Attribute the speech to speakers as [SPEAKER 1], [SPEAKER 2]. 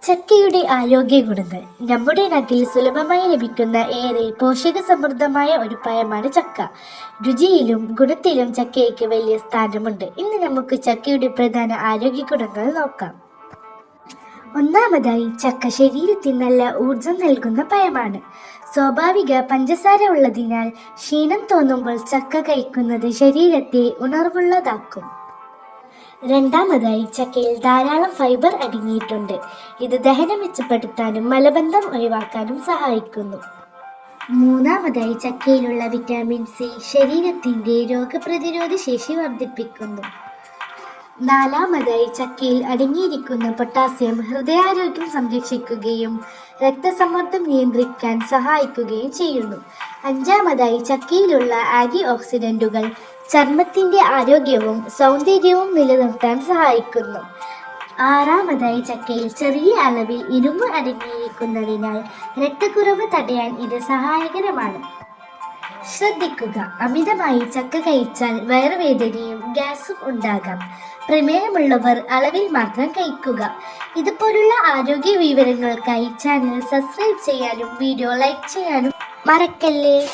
[SPEAKER 1] ചക്കയുടെ ആരോഗ്യ ഗുണങ്ങൾ. നമ്മുടെ നാട്ടിൽ സുലഭമായി ലഭിക്കുന്ന ഏറെ പോഷക സമൃദ്ധമായ ഒരു പഴമാണ് ചക്ക. രുചിയിലും ഗുണത്തിലും ചക്കയ്ക്ക് വലിയ സ്ഥാനമുണ്ട്. ഇന്ന് നമുക്ക് ചക്കയുടെ പ്രധാന ആരോഗ്യ ഗുണങ്ങൾ നോക്കാം. ഒന്നാമതായി ചക്ക ശരീരത്തിന് നല്ല ഊർജം നൽകുന്ന പഴമാണ്. സ്വാഭാവിക പഞ്ചസാര ഉള്ളതിനാൽ ക്ഷീണം തോന്നുമ്പോൾ ചക്ക കഴിക്കുന്നത് ശരീരത്തെ ഉണർവുള്ളതാക്കും. രണ്ടാമതായി ചക്കയിൽ ധാരാളം ഫൈബർ അടങ്ങിയിട്ടുണ്ട്. ഇത് ദഹനം മെച്ചപ്പെടുത്താനും മലബന്ധം ഒഴിവാക്കാനും സഹായിക്കുന്നു. മൂന്നാമതായി ചക്കയിലുള്ള വിറ്റാമിൻ സി ശരീരത്തിന്റെ രോഗപ്രതിരോധ ശേഷി വർദ്ധിപ്പിക്കുന്നു. നാലാമതായി ചക്കയിൽ അടങ്ങിയിരിക്കുന്ന പൊട്ടാസ്യം ഹൃദയാരോഗ്യം സംരക്ഷിക്കുകയും രക്തസമ്മർദ്ദം നിയന്ത്രിക്കാൻ സഹായിക്കുകയും ചെയ്യുന്നു. അഞ്ചാമതായി ചക്കയിലുള്ള ആന്റി ഓക്സിഡന്റുകൾ ചർമ്മത്തിന്റെ ആരോഗ്യവും സൗന്ദര്യവും നിലനിർത്താൻ സഹായിക്കുന്നു. ആറാമതായി ചക്കയിൽ ചെറിയ അളവിൽ ഇരുമ്പ് അടങ്ങിയിരിക്കുന്നതിനാൽ രക്തക്കുറവ് തടയാൻ ഇത് സഹായകരമാണ്. ശ്രദ്ധിക്കുക അമിതമായി ചക്ക കഴിച്ചാൽ വയറുവേദനയും ഗ്യാസും ഉണ്ടാകാം. പ്രമേഹമുള്ളവർ അളവിൽ മാത്രം കഴിക്കുക. ഇതുപോലുള്ള ആരോഗ്യ വിവരങ്ങൾക്കായി ചാനൽ സബ്സ്ക്രൈബ് ചെയ്യാനും വീഡിയോ ലൈക്ക് ചെയ്യാനും മറക്കല്ലേ?